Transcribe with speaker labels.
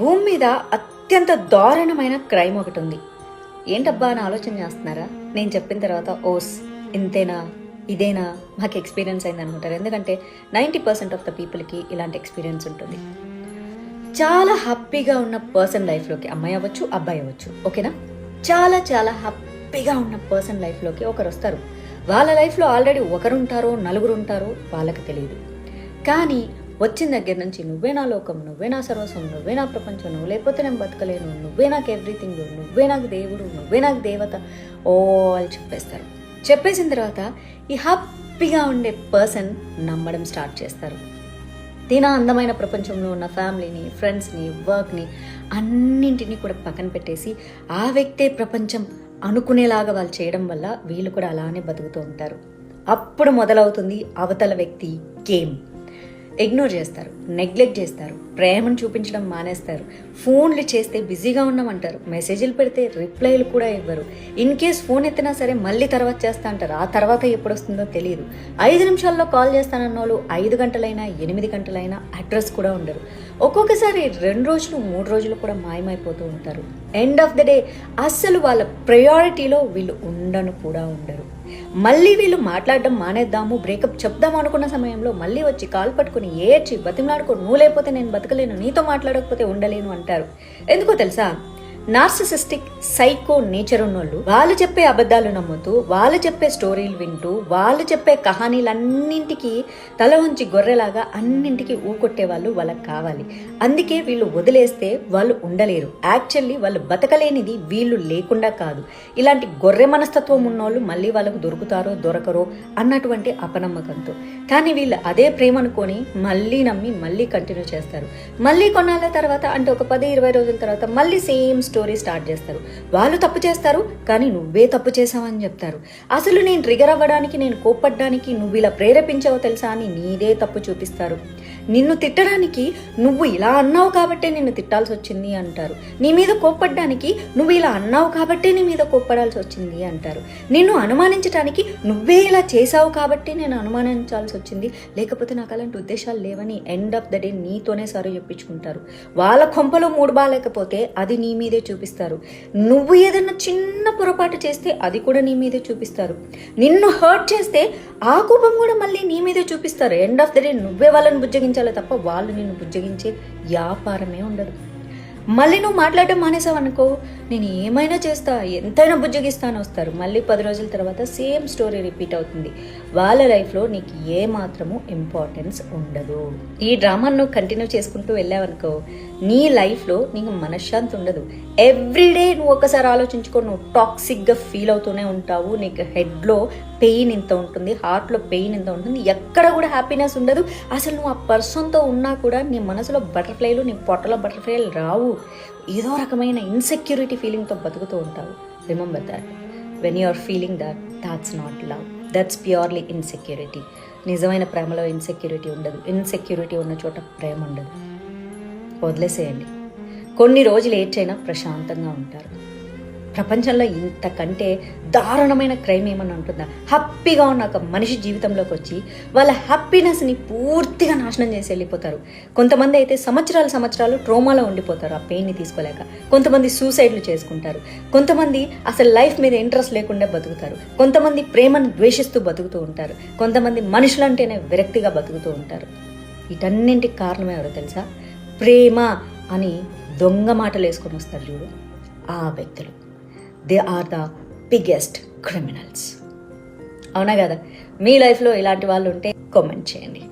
Speaker 1: భూమి మీద అత్యంత దారుణమైన క్రైమ్ ఒకటి ఉంది. ఏంటబ్బా అని ఆలోచన చేస్తున్నారా? నేను చెప్పిన తర్వాత ఓస్ ఇంతేనా? ఇదేనా? మాకు ఎక్స్పీరియన్స్ అయింది అనుకుంటారు. ఎందుకంటే నైంటీ పర్సెంట్ ఆఫ్ ద పీపుల్కి ఇలాంటి ఎక్స్పీరియన్స్ ఉంటుంది. చాలా హ్యాపీగా ఉన్న పర్సన్ లైఫ్లోకి అమ్మాయి అవ్వచ్చు అబ్బాయి అవ్వచ్చు ఓకేనా? చాలా చాలా హ్యాపీగా ఉన్న పర్సన్ లైఫ్లోకి ఒకరు వస్తారు. వాళ్ళ లైఫ్లో ఆల్రెడీ ఒకరుంటారో నలుగురు ఉంటారో వాళ్ళకి తెలియదు కానీ వచ్చిన దగ్గర నుంచి నువ్వే నా లోకం నువ్వే నా సర్వస్వం నువ్వే నా ప్రపంచం నువ్వు లేకపోతే నేను బతకలేను నువ్వే నాకు ఎవ్రీథింగ్ నువ్వే నాకు దేవుడు నువ్వే నాకు దేవత. ఓ వాళ్ళు చెప్పేస్తారు. చెప్పేసిన తర్వాత ఈ హ్యాపీగా ఉండే పర్సన్ నమ్మడం స్టార్ట్ చేస్తారు. తిన అందమైన ప్రపంచంలో ఉన్న ఫ్యామిలీని ఫ్రెండ్స్ని వర్క్ని అన్నింటినీ కూడా పక్కన పెట్టేసి ఆ వ్యక్తే ప్రపంచం అనుకునేలాగా వాళ్ళు చేయడం వల్ల వీళ్ళు కూడా అలానే బతుకుతూ ఉంటారు. అప్పుడు మొదలవుతుంది అవతల వ్యక్తి గేమ్. ఇగ్నోర్ చేస్తారు నెగ్లెక్ట్ చేస్తారు ప్రేమను చూపించడం మానేస్తారు ఫోన్లు చేస్తే బిజీగా ఉన్నామంటారు మెసేజ్లు పెడితే రిప్లైలు కూడా ఇవ్వరు. ఇన్ కేస్ ఫోన్ ఎత్తినా సరే మళ్ళీ తర్వాత చేస్తా అంటారు. ఆ తర్వాత ఎప్పుడు వస్తుందో తెలియదు ఐదు నిమిషాల్లో కాల్ చేస్తానన్న వాళ్ళు ఐదు గంటలైనా ఎనిమిది గంటలైనా అడ్రస్ కూడా ఉండరు. ఒక్కొక్కసారి రెండు రోజులు మూడు రోజులు కూడా మాయమైపోతూ ఉంటారు. ఎండ్ ఆఫ్ ద డే అస్సలు వాళ్ళ ప్రయారిటీలో వీళ్ళు ఉండను కూడా ఉండరు. మళ్ళీ వీళ్ళు మాట్లాడడం మానేద్దాము బ్రేకప్ చెప్దాం అనుకున్న సమయంలో మళ్ళీ వచ్చి కాల్ పట్టుకుని ఏడ్చి బతిమలాడుకో నువ్వు లేకపోతే నేను బతకలేను నీతో మాట్లాడకపోతే ఉండలేను అంటారు. ఎందుకో తెలుసా? నార్సిసిస్టిక్ సైకో నేచర్ ఉన్నోళ్ళు వాళ్ళు చెప్పే అబద్ధాలు నమ్ముతూ వాళ్ళు చెప్పే స్టోరీలు వింటూ వాళ్ళు చెప్పే కహానీలన్నింటికి తల ఉంచి గొర్రెలాగా అన్నింటికి ఊకొట్టే వాళ్ళు వాళ్ళకి కావాలి. అందుకే వీళ్ళు వదిలేస్తే వాళ్ళు ఉండలేరు. యాక్చువల్లీ వాళ్ళు బతకలేనిది వీళ్ళు లేకుండా కాదు. ఇలాంటి గొర్రె మనస్తత్వం ఉన్నోళ్ళు మళ్ళీ వాళ్ళకు దొరుకుతారో దొరకరో అన్నటువంటి అపనమ్మకంతో. కానీ వీళ్ళు అదే ప్రేమ అనుకొని మళ్ళీ నమ్మి మళ్ళీ కంటిన్యూ చేస్తారు. మళ్ళీ కొన్నాళ్ళ తర్వాత అంటే ఒక పది ఇరవై రోజుల తర్వాత మళ్ళీ సేమ్ స్టోరీ స్టార్ట్ చేస్తారు. వాళ్ళు తప్పు చేస్తారు కానీ నువ్వే తప్పు చేసావని చెప్తారు. అసలు నేను ట్రిగర్ అవ్వడానికి నేను కోప్పడ్డానికి నువ్వు ఇలా ప్రేరేపించావో తెలుసా అని నీదే తప్పు చూపిస్తారు. నిన్ను తిట్టడానికి నువ్వు ఇలా అన్నావు కాబట్టే నిన్ను తిట్టాల్సి వచ్చింది అంటారు. నీ మీద కోప్పడ్డానికి నువ్వు ఇలా అన్నావు కాబట్టే నీ మీద కోప్పడాల్సి వచ్చింది అంటారు. నిన్ను అనుమానించడానికి నువ్వే ఇలా చేసావు కాబట్టి నేను అనుమానించాల్సి వచ్చింది. లేకపోతే నాకు అలాంటి ఉద్దేశాలు లేవని ఎండ్ ఆఫ్ ద డే నీతోనే సరే చెప్పించుకుంటారు. వాళ్ళ కొంపలో మూడు బాగాలేకపోతే అది నీ మీదే చూపిస్తారు. నువ్వు ఏదైనా చిన్న పొరపాటు చేస్తే అది కూడా నీ మీదే చూపిస్తారు. నిన్ను హర్ట్ చేస్తే ఆ కోపం కూడా మళ్ళీ నీ మీదే చూపిస్తారు. ఎండ్ ఆఫ్ ద డే నువ్వే వాళ్ళని బుజ్జగించాలి తప్ప వాళ్ళు నిన్ను బుజ్జగించే వ్యాపారమే ఉండదు. మళ్ళీ నువ్వు మాట్లాడడం మానేసావనుకో నేను ఏమైనా చేస్తా ఎంతైనా బుజ్జగిస్తాను వస్తారు. మళ్ళీ పది రోజుల తర్వాత సేమ్ స్టోరీ రిపీట్ అవుతుంది. వాళ్ళ లైఫ్లో నీకు ఏ మాత్రము ఇంపార్టెన్స్ ఉండదు. ఈ డ్రామాను నువ్వు కంటిన్యూ చేసుకుంటూ వెళ్ళావనుకో నీ లైఫ్లో నీకు మనశ్శాంతి ఉండదు. ఎవ్రీడే నువ్వు ఒకసారి ఆలోచించుకో నువ్వు టాక్సిక్గా ఫీల్ అవుతూనే ఉంటావు. నీకు హెడ్లో పెయిన్ ఇంత ఉంటుంది హార్ట్లో పెయిన్ ఇంత ఉంటుంది ఎక్కడ కూడా హ్యాపీనెస్ ఉండదు. అసలు నువ్వు ఆ పర్సన్తో ఉన్నా కూడా నీ మనసులో బటర్ఫ్లైలు నీ పొట్టలో బటర్ఫ్లైలు రావు. ఏదో రకమైన ఇన్సెక్యూరిటీ ఫీలింగ్తో బతుకుతూ ఉంటావు. Remember that when you are feeling that that's not love that's purely insecurity నిజమైన ప్రేమలో ఇన్సెక్యూరిటీ ఉండదు. ఇన్సెక్యూరిటీ ఉన్న చోట ప్రేమ ఉండదు. వదిలేసేయండి. కొన్ని రోజులు ఏడ్చైనా ప్రశాంతంగా ఉంటారు. ప్రపంచంలో ఇంతకంటే దారుణమైన క్రైమ్ ఏమని ఉంటుందా? హ్యాపీగా ఉన్న ఒక మనిషి జీవితంలోకి వచ్చి వాళ్ళ హ్యాపీనెస్ని పూర్తిగా నాశనం చేసి వెళ్ళిపోతారు. కొంతమంది అయితే సంవత్సరాలు సంవత్సరాలు ట్రోమాలో ఉండిపోతారు ఆ పెయిన్ని తీసుకోలేక. కొంతమంది సూసైడ్లు చేసుకుంటారు. కొంతమంది అసలు లైఫ్ మీద ఇంట్రెస్ట్ లేకుండా బతుకుతారు. కొంతమంది ప్రేమను ద్వేషిస్తూ బతుకుతూ ఉంటారు. కొంతమంది మనుషులంటేనే విరక్తిగా బతుకుతూ ఉంటారు. వీటన్నింటికి కారణం ఎవరో తెలుసా? ప్రేమ అని దొంగ మాటలు వేసుకొని వస్తారు చూడు ఆ వ్యక్తులు. They are the biggest criminals అవునా కదా? మీ లైఫ్లో ఇలాంటి వాళ్ళు ఉంటే కామెంట్ చేయండి.